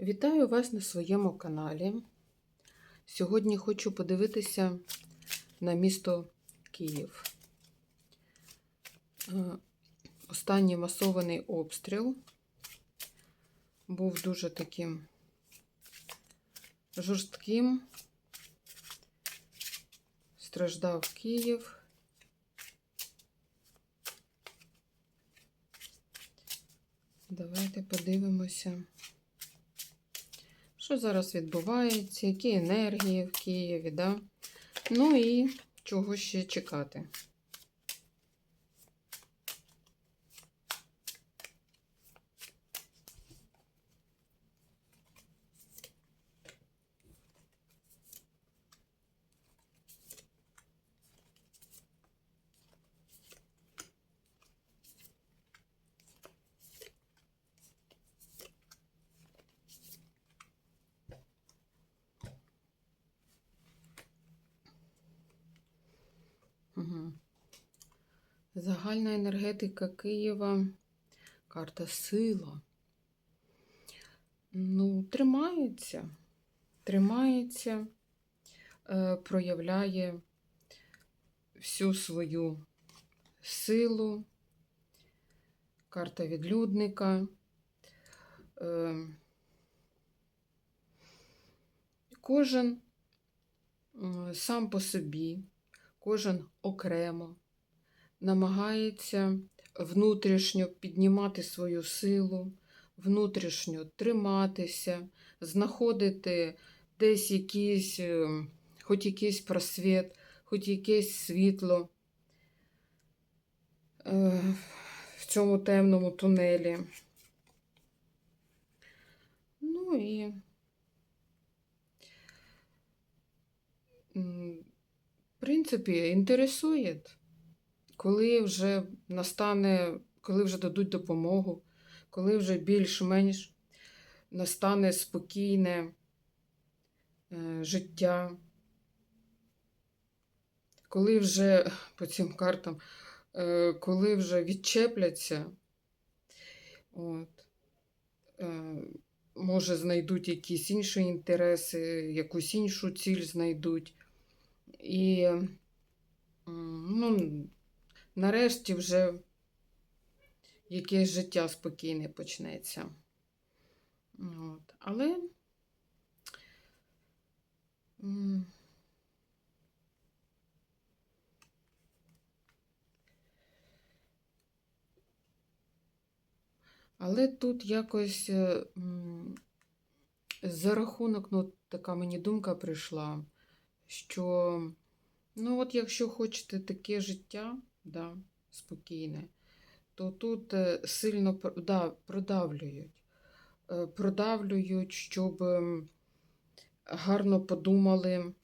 Вітаю вас на своєму каналі. Сьогодні хочу подивитися на місто Київ. Е, Останній масований обстріл був дуже таким жорстким. Страждав Київ. Давайте подивимося. Що зараз відбувається, які енергії в Києві, да? ну і чого ще чекати. Угу. Загальна енергетика Києва. Карта сила. Ну, тримається. Тримається, е, проявляє всю свою силу. Карта відлюдника. Е, кожен сам по собі кожен окремо намагається внутрішньо піднімати свою силу, внутрішньо триматися, знаходити десь якийсь, е, хоч якийсь просвіт, хоч якесь світло е, в цьому темному тунелі. Ну і в принципі, інтересує, коли вже настане, коли вже дадуть допомогу, коли вже більш-менш настане спокійне е, життя, коли вже по цим картам, е, коли вже відчепляться, от, е, може, знайдуть якісь інші інтереси, якусь іншу ціль знайдуть. І ну, нарешті вже якесь життя спокійне почнеться. От. Але але тут якось е, за рахунок, ну, така мені думка прийшла що, ну, от якщо хочете таке життя, да, спокійне, то тут е, сильно да, продавлюють. Е, продавлюють, щоб гарно подумали,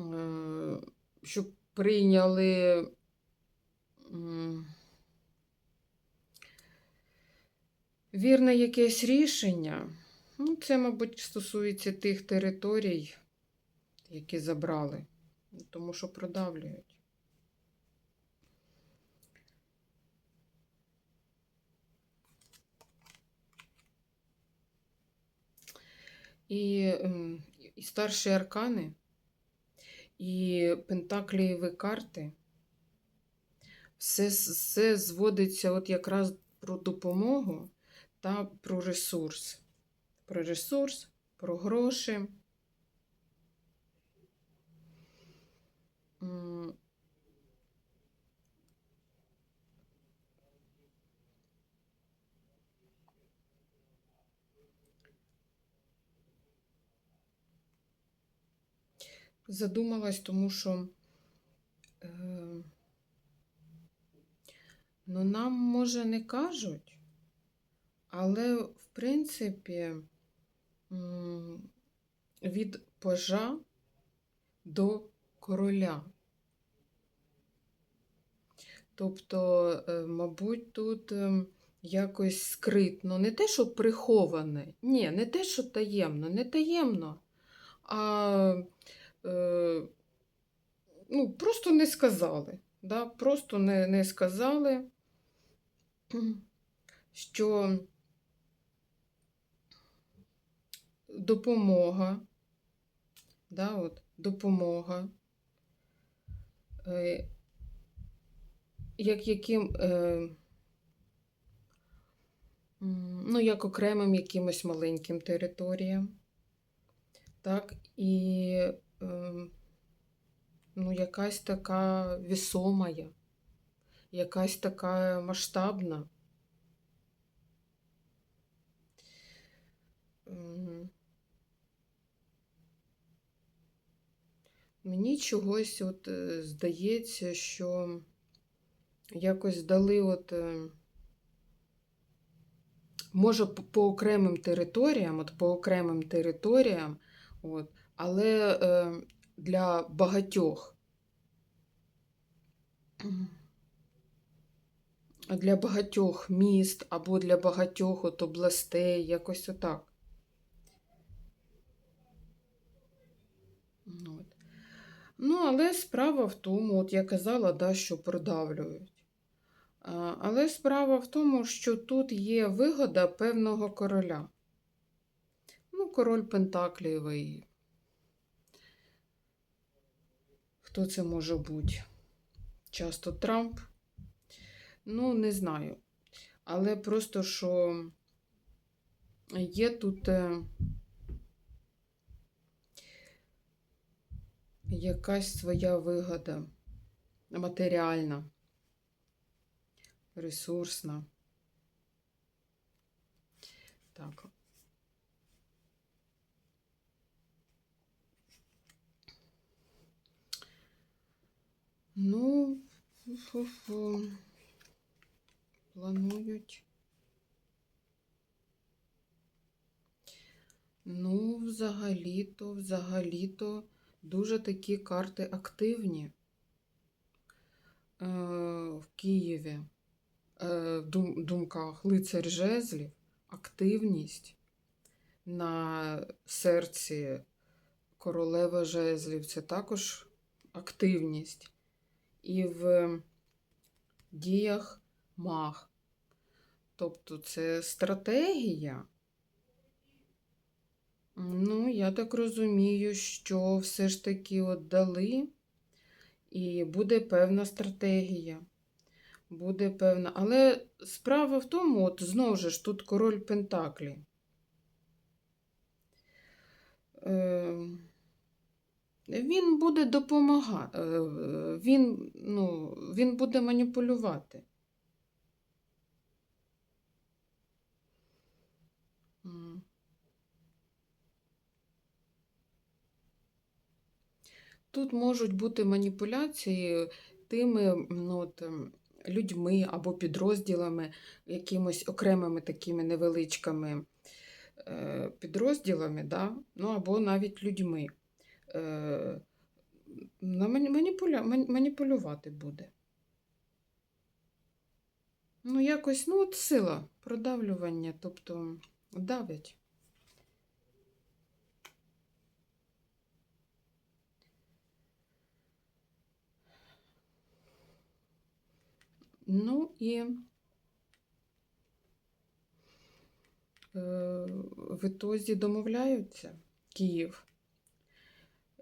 е, щоб прийняли. Вірне якесь рішення. Ну, Це, мабуть, стосується тих територій, які забрали, тому що продавлюють. І, ем, і старші аркани, і пентаклієві карти, все, все зводиться от якраз про допомогу та про ресурс. Про ресурс, про гроші. Задумалась, тому що е, ну, нам, може, не кажуть, але, в принципі, від пожа до короля. Тобто, е, мабуть, тут ем, якось скритно, не те, що приховане, ні, не те, що таємно, не таємно, а е, ну, просто не сказали. Да? Просто не, не сказали, що допомога. Да, от, допомога. Е, як яким, е, ну, як окремим якимось маленьким територіям. Так, і е, ну, якась така вісомая, якась така масштабна. Мені чогось от е, здається, що якось дали от, е, може, по, окремим територіям, от по окремим територіям, от, але е, для багатьох. Для багатьох міст або для багатьох от областей, якось отак. От. Ну, але справа в тому, от я казала, да, що продавлюють. Але справа в тому, що тут є вигода певного короля. Ну, король Пентаклівий. Хто це може бути? Часто Трамп. Ну, не знаю. Але просто що є тут е, якась своя вигода матеріальна, ресурсна. Так. Ну, фу-фу. Планують. Ну, взагалі-то, взагалі-то дуже такі карти активні е, в Києві. Е, думках лицар жезлів, активність на серці королева жезлів це також активність. І в діях маг. Тобто це стратегія. Ну, я так розумію, що все ж таки от дали, і буде певна стратегія. Буде певна. Але справа в тому, от знову ж тут король Пентаклі. Е, Він буде допомагати, він, ну, він буде маніпулювати. Тут можуть бути маніпуляції тими ну, от, ем, людьми або підрозділами, якимось окремими такими невеличкими е, підрозділами, да? ну, або навіть людьми. Е, маніпулювати буде. Ну, якось, ну, от сила, продавлювання, тобто давлять. Ну і е, в ітозі домовляються Київ.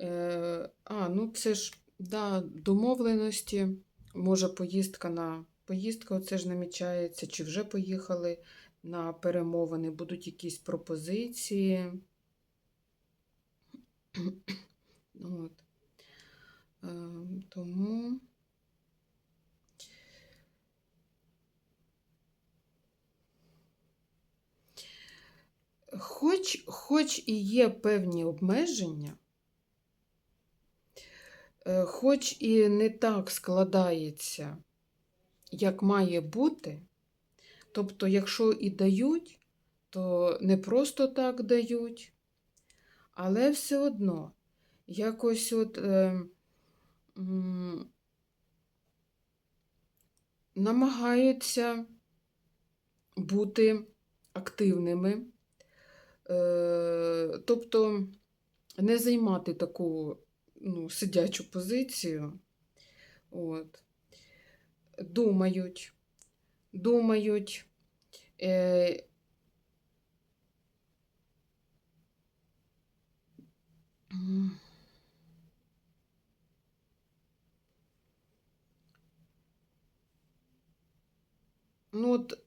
Е, а, ну це ж да, домовленості, може поїздка на поїздка, оце ж намічається, чи вже поїхали на перемовини, будуть якісь пропозиції. От. Е, тому. Хоч, хоч і є певні обмеження, е, хоч і не так складається, як має бути, тобто, якщо і дають, то не просто так дають, але все одно якось от е, намагаються бути активними. Е, тобто не займати таку ну, сидячу позицію. От. Думають, думають. Е, Ну, от,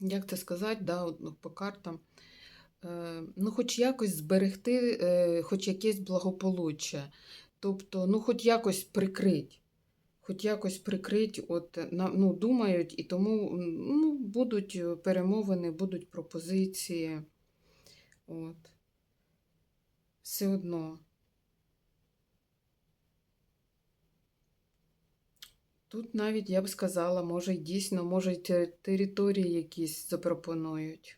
як це сказати, да, от, ну, по картам ну, хоч якось зберегти, е, хоч якесь благополуччя. Тобто, ну, хоч якось прикрить. Хоч якось прикрить, от, ну, думають, і тому ну, будуть е, перемовини, будуть пропозиції. От. Все одно. Тут навіть, я б сказала, може, дійсно, може, території якісь запропонують.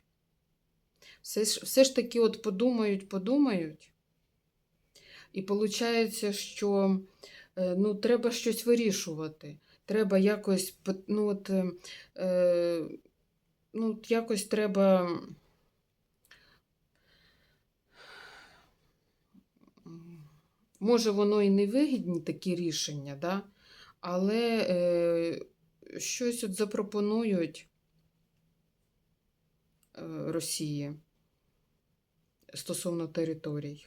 Все ж, все ж таки от подумають, подумають. І виходить, що е, ну, треба щось вирішувати. Треба якось, ну, от, е, е, ну, от якось треба. Може, воно і не вигідні такі рішення, да? але е, щось от запропонують е, Росії стосовно територій.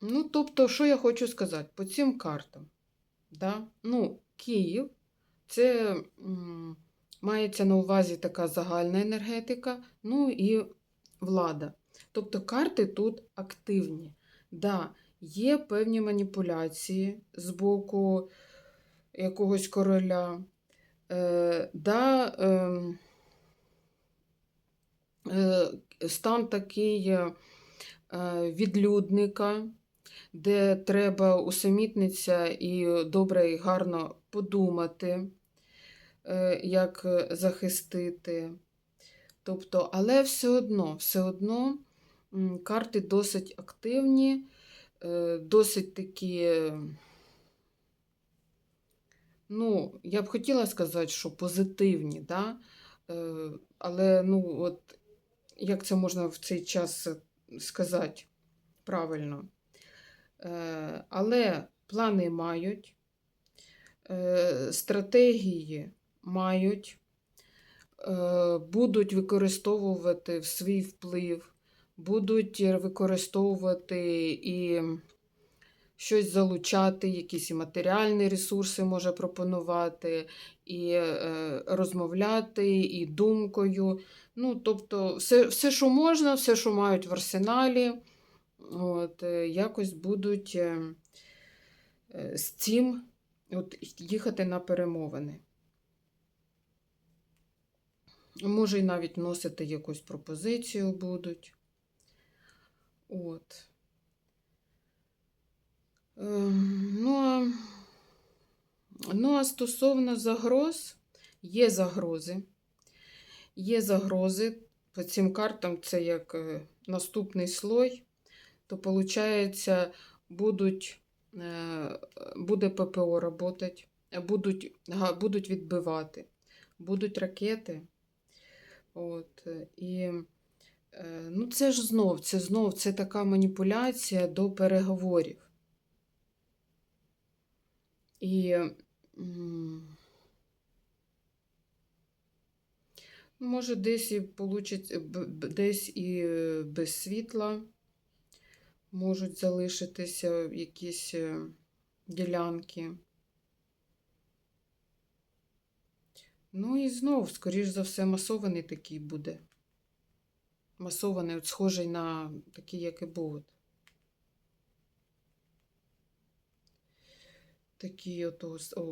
Ну, тобто, що я хочу сказати по цим картам? Да? Ну, Київ це м, мається на увазі така загальна енергетика, ну і влада. Тобто карти тут активні. Да, є певні маніпуляції з боку якогось короля. Е, да, ем, е, стан такий е, відлюдника, де треба усамітнитися і добре і гарно подумати, як захистити. Тобто, але все одно, все одно карти досить активні, досить такі. Ну, я б хотіла сказати, що позитивні, да? Е, але ну, от, як це можна в цей час сказати правильно? Е, але плани мають, е, стратегії мають, е, будуть використовувати свій вплив, будуть використовувати і щось залучати, якісь і матеріальні ресурси може пропонувати, і е, розмовляти, і думкою. Ну, тобто, все, все, що можна, все, що мають в арсеналі, от, е, якось будуть е, е, з цим от, їхати на перемовини. Може, і навіть носити якусь пропозицію будуть. От. Ем, Ну, а, ну, а стосовно загроз, є загрози. Є загрози. По цим картам це як е, наступний слой. То, виходить, е, буде ППО працювати, будуть, будуть відбивати, будуть ракети. От, е, і ну, це ж знов, це знов це така маніпуляція до переговорів. І може десь і получить, б- десь і без світла можуть залишитися якісь е, ділянки. Ну і знов, скоріш за все, масований такий буде. Масований, от схожий на такий, як і був. Такий от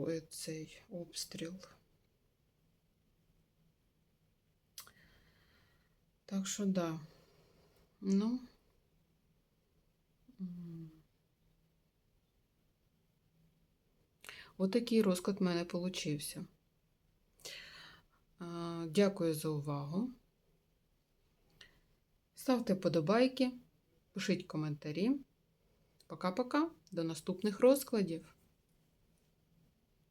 е, цей обстріл. Так що да. Ну. Отакий розклад в мене получився. Дякую за увагу. Ставте подобайки, пишіть коментарі. Пока-пока, до наступних розкладів.